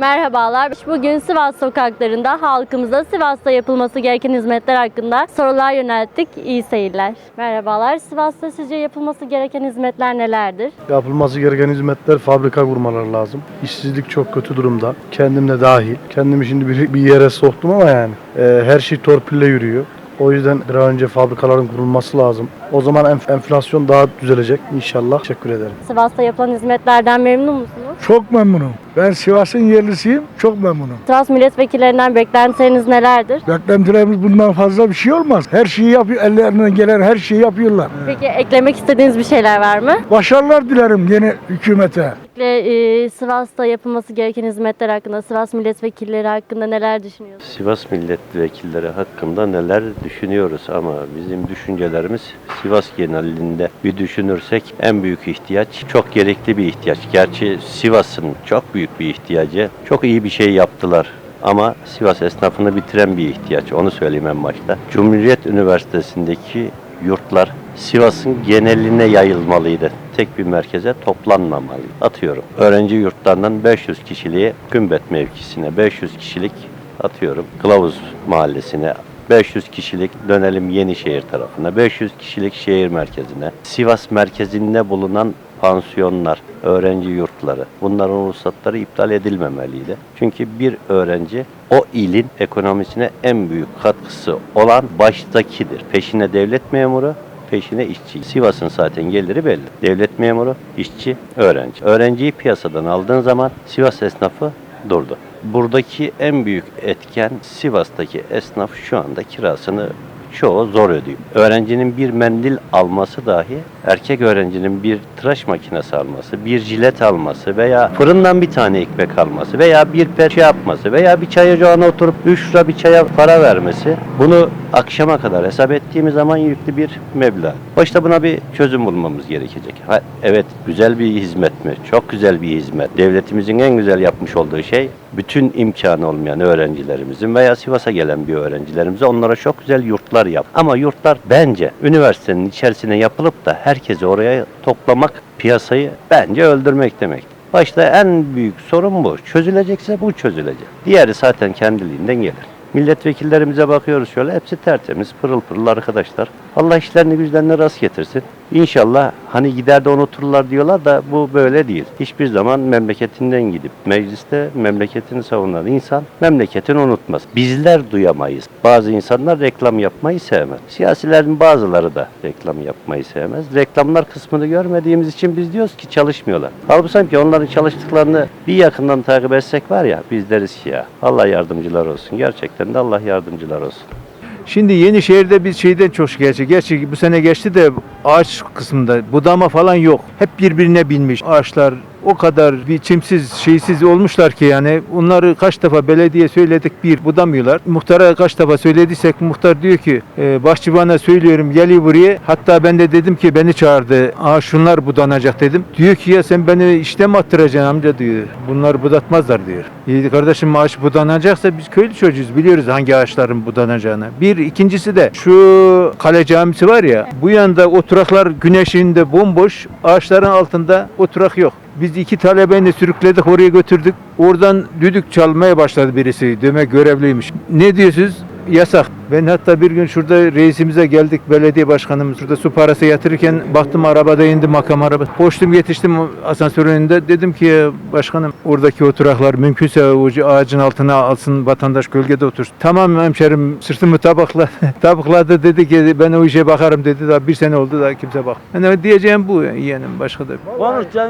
Merhabalar. Bugün Sivas sokaklarında halkımıza Sivas'ta yapılması gereken hizmetler hakkında sorular yönelttik. İyi seyirler. Merhabalar. Sivas'ta sizce yapılması gereken hizmetler nelerdir? Yapılması gereken hizmetler fabrika kurmaları lazım. İşsizlik çok kötü durumda. Kendim de dahil. Kendimi şimdi bir, bir yere soktum ama yani e, her şey torpille yürüyor. O yüzden bir önce fabrikaların kurulması lazım. O zaman enf- enflasyon daha düzelecek inşallah. Teşekkür ederim. Sivas'ta yapılan hizmetlerden memnun musunuz? Çok memnunum. Ben Sivas'ın yerlisiyim. Çok memnunum. Sivas milletvekillerinden beklentileriniz nelerdir? Beklentilerimiz bundan fazla bir şey olmaz. Her şeyi yapıyor. Ellerinden gelen her şeyi yapıyorlar. Peki eklemek istediğiniz bir şeyler var mı? Başarılar dilerim yeni hükümete. Ve, e, Sivas'ta yapılması gereken hizmetler hakkında, Sivas milletvekilleri hakkında neler düşünüyorsunuz? Sivas milletvekilleri hakkında neler düşünüyoruz ama bizim düşüncelerimiz Sivas genelinde bir düşünürsek en büyük ihtiyaç çok gerekli bir ihtiyaç. Gerçi Sivas'ın çok büyük bir ihtiyacı. Çok iyi bir şey yaptılar. Ama Sivas esnafını bitiren bir ihtiyaç. Onu söyleyeyim en başta. Cumhuriyet Üniversitesi'ndeki yurtlar Sivas'ın geneline yayılmalıydı. Tek bir merkeze toplanmamalı. Atıyorum. Öğrenci yurtlarından 500 kişiliği Gümbet mevkisine, 500 kişilik atıyorum Kılavuz mahallesine, 500 kişilik dönelim Yenişehir tarafına, 500 kişilik şehir merkezine, Sivas merkezinde bulunan pansiyonlar, öğrenci yurtları, bunların ruhsatları iptal edilmemeliydi. Çünkü bir öğrenci o ilin ekonomisine en büyük katkısı olan baştakidir. Peşine devlet memuru, peşine işçi. Sivas'ın zaten geliri belli. Devlet memuru, işçi, öğrenci. Öğrenciyi piyasadan aldığın zaman Sivas esnafı durdu. Buradaki en büyük etken Sivas'taki esnaf şu anda kirasını çoğu zor ödüyor. Öğrencinin bir mendil alması dahi, erkek öğrencinin bir tıraş makinesi alması, bir jilet alması veya fırından bir tane ekmek alması veya bir perçe yapması veya bir çay ocağına oturup 3 lira bir çaya para vermesi bunu akşama kadar hesap ettiğimiz zaman yüklü bir meblağ. Başta buna bir çözüm bulmamız gerekecek. Ha, evet güzel bir hizmet mi? Çok güzel bir hizmet. Devletimizin en güzel yapmış olduğu şey bütün imkanı olmayan öğrencilerimizin veya Sivas'a gelen bir öğrencilerimize onlara çok güzel yurtlar yap. Ama yurtlar bence üniversitenin içerisine yapılıp da herkesi oraya toplamak piyasayı bence öldürmek demek. Başta en büyük sorun bu. Çözülecekse bu çözülecek. Diğeri zaten kendiliğinden gelir. Milletvekillerimize bakıyoruz şöyle hepsi tertemiz pırıl pırıl arkadaşlar. Allah işlerini güçlerini rast getirsin. İnşallah hani gider de unuturlar diyorlar da bu böyle değil. Hiçbir zaman memleketinden gidip mecliste memleketini savunan insan memleketini unutmaz. Bizler duyamayız. Bazı insanlar reklam yapmayı sevmez. Siyasilerin bazıları da reklam yapmayı sevmez. Reklamlar kısmını görmediğimiz için biz diyoruz ki çalışmıyorlar. Halbuki onların çalıştıklarını bir yakından takip etsek var ya biz deriz ki ya Allah yardımcılar olsun. Gerçekten de Allah yardımcılar olsun. Şimdi Yenişehir'de biz şeyden çok şikayetçi. Gerçi bu sene geçti de ağaç kısmında budama falan yok. Hep birbirine binmiş ağaçlar. O kadar bir çimsiz, şeysiz olmuşlar ki yani onları kaç defa belediye söyledik bir budamıyorlar. Muhtara kaç defa söylediysek muhtar diyor ki e, bahçıvana söylüyorum geliyor buraya. Hatta ben de dedim ki beni çağırdı. Aa şunlar budanacak dedim. Diyor ki ya sen beni işte mi attıracaksın amca diyor. Bunlar budatmazlar diyor. İyi kardeşim ağaç budanacaksa biz köylü çocuğuz biliyoruz hangi ağaçların budanacağını. Bir ikincisi de şu kale camisi var ya bu yanda oturaklar güneşinde bomboş ağaçların altında oturak yok. Biz iki talebeyle sürükledik oraya götürdük. Oradan düdük çalmaya başladı birisi. Demek görevliymiş. Ne diyorsunuz? Yasak. Ben hatta bir gün şurada reisimize geldik belediye başkanımız şurada su parası yatırırken baktım arabada indi makam araba. Koştum yetiştim asansörün önünde dedim ki "Ya başkanım oradaki oturaklar mümkünse o ağacın altına alsın vatandaş gölgede otursun. Tamam hemşerim sırtımı tabakla tabakladı dedi ki ben o işe bakarım dedi daha bir sene oldu daha kimse bak. Yani diyeceğim bu yeğenim başka da.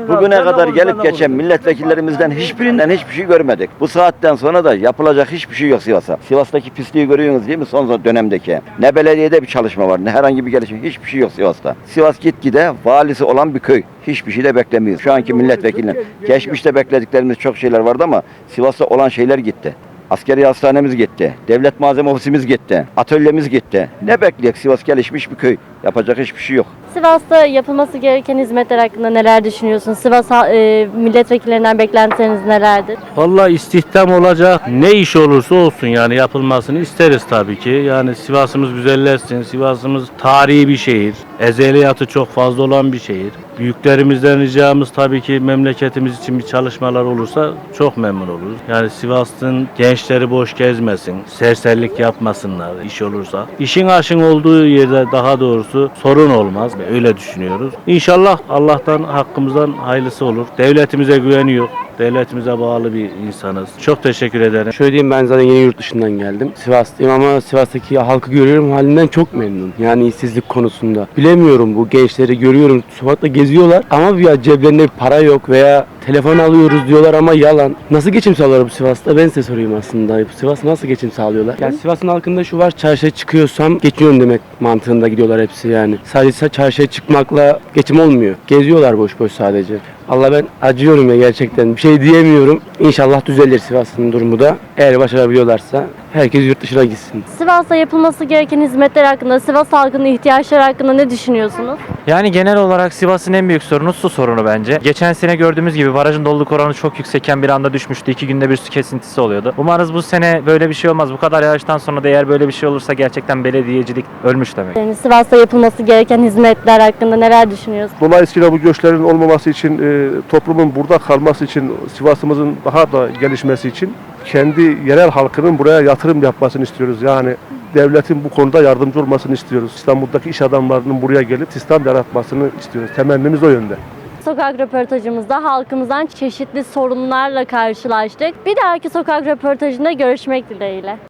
Bugüne kadar gelip geçen milletvekillerimizden hiçbirinden hiçbir şey görmedik. Bu saatten sonra da yapılacak hiçbir şey yok Sivas'a. Sivas'taki pisliği görüyorsunuz değil mi son dönemdeki? Ne belediyede bir çalışma var, ne herhangi bir gelişme, hiçbir şey yok Sivas'ta. Sivas gitgide valisi olan bir köy. Hiçbir şey de beklemiyoruz. Şu anki milletvekilinin. Geçmişte beklediklerimiz çok şeyler vardı ama Sivas'ta olan şeyler gitti. Askeri hastanemiz gitti. Devlet malzeme ofisimiz gitti. Atölyemiz gitti. Ne bekleyek Sivas gelişmiş bir köy. Yapacak hiçbir şey yok. Sivas'ta yapılması gereken hizmetler hakkında neler düşünüyorsunuz? Sivas e, milletvekillerinden beklentileriniz nelerdir? Vallahi istihdam olacak ne iş olursa olsun yani yapılmasını isteriz tabii ki. Yani Sivas'ımız güzelleşsin. Sivas'ımız tarihi bir şehir. Ezeliyatı çok fazla olan bir şehir. Büyüklerimizden ricamız tabii ki memleketimiz için bir çalışmalar olursa çok memnun oluruz. Yani Sivas'ın gençleri boş gezmesin, serserilik yapmasınlar iş olursa. İşin aşın olduğu yerde daha doğrusu sorun olmaz. Öyle düşünüyoruz. İnşallah Allah'tan hakkımızdan hayırlısı olur. Devletimize güveniyor. Devletimize bağlı bir insanız. Çok teşekkür ederim. Şöyle diyeyim ben zaten yeni yurt dışından geldim. Sivas'tayım ama Sivas'taki halkı görüyorum halinden çok memnun. Yani işsizlik konusunda. Bilemiyorum bu gençleri görüyorum sokakta geziyorlar ama ya ceplerinde para yok veya telefon alıyoruz diyorlar ama yalan. Nasıl geçim sağlıyorlar bu Sivas'ta? Ben size sorayım aslında. Sivas nasıl geçim sağlıyorlar? Yani Sivas'ın halkında şu var çarşıya çıkıyorsam geçiyorum demek mantığında gidiyorlar hepsi yani. Sadece çarşıya çıkmakla geçim olmuyor. Geziyorlar boş boş sadece. Allah ben acıyorum ya gerçekten. Bir şey diyemiyorum. İnşallah düzelir Sivas'ın durumu da. Eğer başarabiliyorlarsa herkes yurt dışına gitsin. Sivas'ta yapılması gereken hizmetler hakkında, Sivas halkının ihtiyaçları hakkında ne düşünüyorsunuz? Yani genel olarak Sivas'ın en büyük sorunu su sorunu bence. Geçen sene gördüğümüz gibi barajın doluluk oranı çok yüksekken bir anda düşmüştü. İki günde bir su kesintisi oluyordu. Umarız bu sene böyle bir şey olmaz. Bu kadar yağıştan sonra da eğer böyle bir şey olursa gerçekten belediyecilik ölmüş demek. Yani Sivas'ta yapılması gereken hizmetler hakkında neler düşünüyorsunuz? Dolayısıyla bu göçlerin olmaması için, e, toplumun burada kalması için, Sivas'ımızın daha da gelişmesi için kendi yerel halkının buraya yatırım yapmasını istiyoruz. Yani devletin bu konuda yardımcı olmasını istiyoruz. İstanbul'daki iş adamlarının buraya gelip sistem yaratmasını istiyoruz. Temennimiz o yönde. Sokak röportajımızda halkımızdan çeşitli sorunlarla karşılaştık. Bir dahaki sokak röportajında görüşmek dileğiyle.